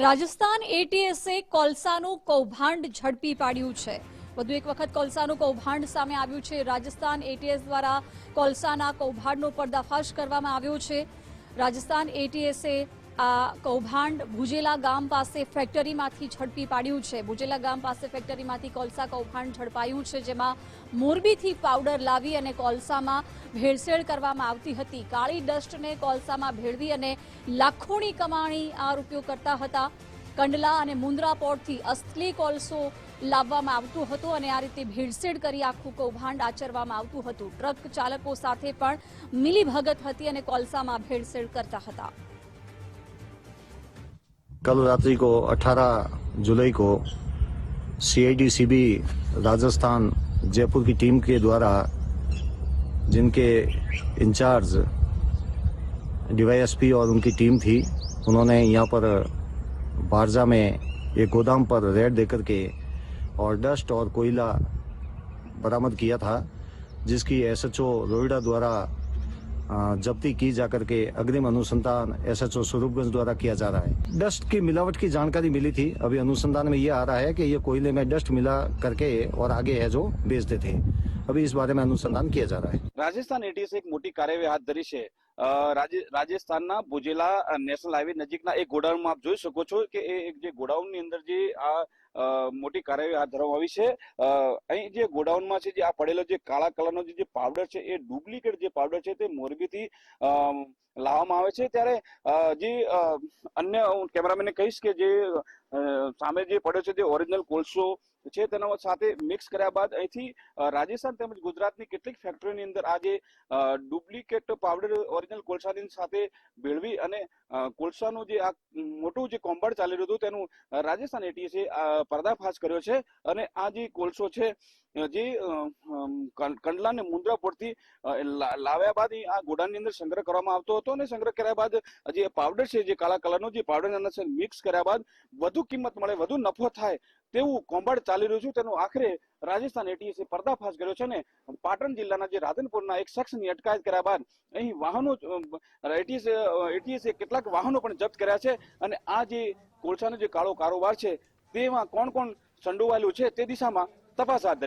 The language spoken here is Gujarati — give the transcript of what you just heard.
રાજસ્થાન એટીએસે કોલસાનું કૌભાંડ ઝડપી પાડ્યું છે. વધુ એક વખત કોલસાનું કૌભાંડ સામે આવ્યું છે. રાજસ્થાન એટીએસ દ્વારા કોલસાના કૌભાંડનો પર્દાફાશ કરવામાં આવ્યો છે. રાજસ્થાન એટીએસે આ કૌભાંડ ભુજેલા ગામ પાસે ફેક્ટરીમાંથી ઝડપી પાડ્યું છે. ભુજેલા ગામ પાસે ફેક્ટરીમાંથી કોલસા કૌભાંડ ઝડપાયું છે, જેમાં મોરબીથી પાવડર લાવી અને કોલસામાં ભેળસેળ કરવામાં આવતી હતી. કાળી ડસ્ટને કોલસામાં ભેળવી અને લાખોની કમાણી આ રૂપિયો કરતા હતા. કંડલા અને મુન્દ્રા પોર્ટથી અસલી કોલસો લાવવામાં આવતું હતું અને આ રીતે ભેળસેળ કરી આખું કૌભાંડ આચરવામાં આવતું હતું. ટ્રક ચાલકો સાથે પણ મિલીભગત હતી અને કોલસામાં ભેળસેળ કરતા હતા. कल रात्रि को 18 जुलाई को सीआईडी सीबी राजस्थान जयपुर की टीम के द्वारा जिनके इंचार्ज डीवाईएसपी और उनकी टीम थी, उन्होंने यहाँ पर, बारजा में एक गोदाम पर रेड देकर के और डस्ट और कोयला बरामद किया था, जिसकी एसएचओ रोहिडा द्वारा जब्ती की जाकर के अग्रिम अनुसंधान एसएचओ स्वरूपगंज द्वारा किया जा रहा है डस्ट की मिलावट की जानकारी मिली थी अभी अनुसंधान में ये आ रहा है कि ये कोयले में डस्ट मिला करके और आगे है जो बेचते थे अभी इस बारे में अनुसंधान किया जा रहा है રાજસ્થાન એટીએસ એક મોટી કાર્યવાહી હાથ ધરી છે અ, રાજે- રાજસ્થાનના ભુજેલા અ, નેશનલ હાઈવે નજીકના એક ગોડાઉનમાં આપ જોઈ શકો છો કે એ એક જે ગોડાઉનની અંદર જે આ અ, મોટી કાર્યવાહી હાથ ધરવામાં આવી છે. અહીં જે ગોડાઉનમાં છે, જે આ પડેલો જે કાળા કલરનો જે પાવડર છે, એ ડુપ્લિકેટ જે પાવડર છે, તે મોરબીથી લાવવામાં આવે છે. ત્યારે જે અન્ય હું કેમેરામેનને કહીશ કે જે સામે જે પડ્યો છે, જે ઓરિજિનલ કોલસો છે, તેના સાથે મિક્સ કર્યા બાદ અહીંથી રાજસ્થાન તેમજ ગુજરાતની કેટલીક ફેક્ટરીની અંદર આ જે ડુપ્લિકેટ પાવડર ઓરિજિનલ કોલસાની સાથે ભેળવી અને કોલસાનું જે આ મોટું જે કોમ્બાડ ચાલી રહ્યું હતું, તેનું રાજસ્થાન એટીએસે પર્દાફાશ કર્યો છે અને આ જે કોલસો છે જે કંડલા અને મુન્દ્રા પરથી લાવ્યા બાદ આ ગોડાની અંદર સંગ્રહ કરવામાં આવતો હતો અને સંગ્રહ કર્યા બાદ જે પાવડર છે, જે કાળા કલરનો જે પાવડર અંદર મિક્સ કર્યા બાદ વધુ કિંમત મળે, વધુ નફો થાય તેવું કોમ્બાડ ચાલી રહ્યું છે. તેનું આખરે રાજસ્થાન એટીએસે પર્દાફાશ કર્યો છે ને પાટણ જિલ્લાના જે રાધનપુરના એક શખ્સની અટકાયત કર્યા બાદ અહીં વાહનો એટીએસે એટીએસે કેટલાક વાહનો પણ જપ્ત કર્યા છે અને આ જે કોલસાનો જે કાળો કારોબાર છે તેમાં કોણ કોણ સંડોવાયેલું છે તે દિશામાં તપાસ હાથ ધરી